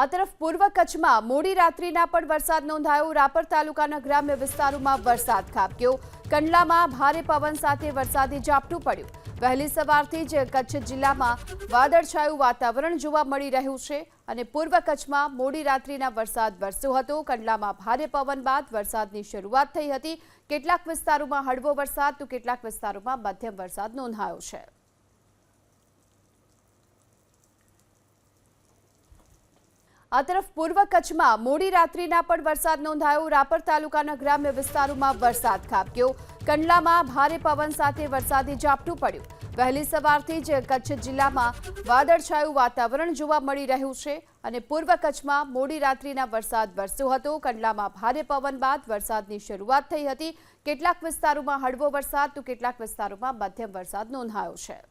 આ તરફ પૂર્વ કચ્છમાં મોડી રાત્રિના પણ વરસાદ નોંધાયો. રાપર તાલુકાના ગ્રામ્ય વિસ્તારોમાં વરસાદ ખાબક્યો. કંડલામાં ભારે પવન સાથે વરસાદી ઝાપટું પડ્યું. વહેલી સવારથી જ કચ્છ જિલ્લામાં વાદળછાયું વાતાવરણ જોવા મળી રહ્યું છે અને પૂર્વ કચ્છમાં મોડી રાત્રિના વરસાદ વરસ્યો હતો. કંડલામાં ભારે પવન બાદ વરસાદની શરૂઆત થઈ હતી. કેટલાક વિસ્તારોમાં હળવો વરસાદ, તો કેટલાક વિસ્તારોમાં મધ્યમ વરસાદ નોંધાયો છે. આ તરફ પૂર્વ કચ્છમાં મોડી રાત્રિના પણ વરસાદ નોંધાયો. રાપર તાલુકાના ગ્રામ્ય વિસ્તારોમાં વરસાદ ખાબક્યો. કંડલામાં ભારે પવન સાથે વરસાદી ઝાપટું પડ્યું. વહેલી સવારથી જ કચ્છ જિલ્લામાં વાદળછાયું વાતાવરણ જોવા મળી રહ્યું છે અને પૂર્વ કચ્છમાં મોડી રાત્રિના વરસાદ વરસ્યો હતો. કંડલામાં ભારે પવન બાદ વરસાદની શરૂઆત થઈ હતી. કેટલાક વિસ્તારોમાં હળવો વરસાદ તો કેટલાક વિસ્તારોમાં મધ્યમ વરસાદ નોંધાયો છે.